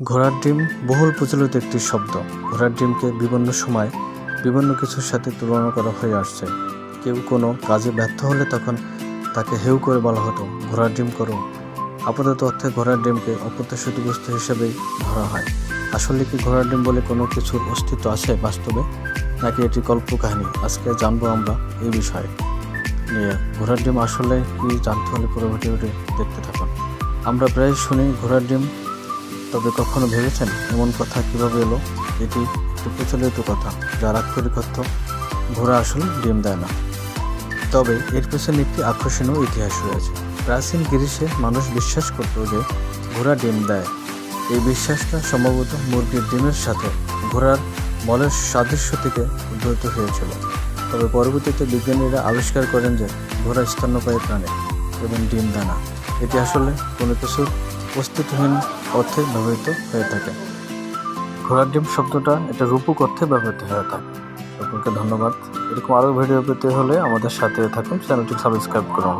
ঘোড়ার ডিম বহুল প্রচলিত একটি শব্দ। ঘোড়ার ডিমকে বিভিন্ন সময় বিভিন্ন কিছুর সাথে তুলনা করা হয়ে আসছে। কেউ কোনো কাজে ব্যর্থ হলে তখন তাকে হেউ করে বলা হতো, ঘোড়ার ডিম করো। আপাতত অর্থে ঘোড়ার ডিমকে অপ্রত্যাশিত বস্তু হিসেবেই ধরা হয়। আসলে কি ঘোড়ার ডিম বলে কোনো কিছুর অস্তিত্ব আছে বাস্তবে? নাকি এটি কল্পকাহিনী? আজকে জানব আমরা এই বিষয়ে। নিয়ে, ঘোড়ার ডিম আসলে কি জানতে হলে পুরো ভিডিওটি দেখতে থাকুন। আমরা প্রায় শুনি, ঘোড়ার ডিম তবে কখনো ভেবেছেন এমন কথা কীভাবে এলো? এটি একটি প্রচলিত কথা। যার আক্ষরিক অর্থ, ঘোড়া আসলে ডিম দেয় না। তবে এর পেছনে একটি আকর্ষণীয় ইতিহাস রয়েছে। প্রাচীন গ্রীসে মানুষ বিশ্বাস করত যে, ঘোড়া ডিম দেয়। এই বিশ্বাসটা সম্ভবত মুরগির ডিমের সাথে ঘোড়ার মলের সাদৃশ্য থেকে উদ্ভূত হয়েছিল। তবে পরবর্তীতে বিজ্ঞানীরা আবিষ্কার করেন যে, ঘোড়া স্তন্যপায়ী প্রাণী এবং ডিম দানা এটি আসলে কোনো কিছুর অস্তিত্বহীন অর্থে ব্যবহৃত হয়ে থাকে। ঘোড়ার ডিম শব্দটা এটা রূপক অর্থে ব্যবহৃত হয়ে থাকে। আপনাকে ধন্যবাদ। এরকম আরও ভিডিও পেতে হলে আমাদের সাথে থাকুন। চ্যানেলটি সাবস্ক্রাইব করুন।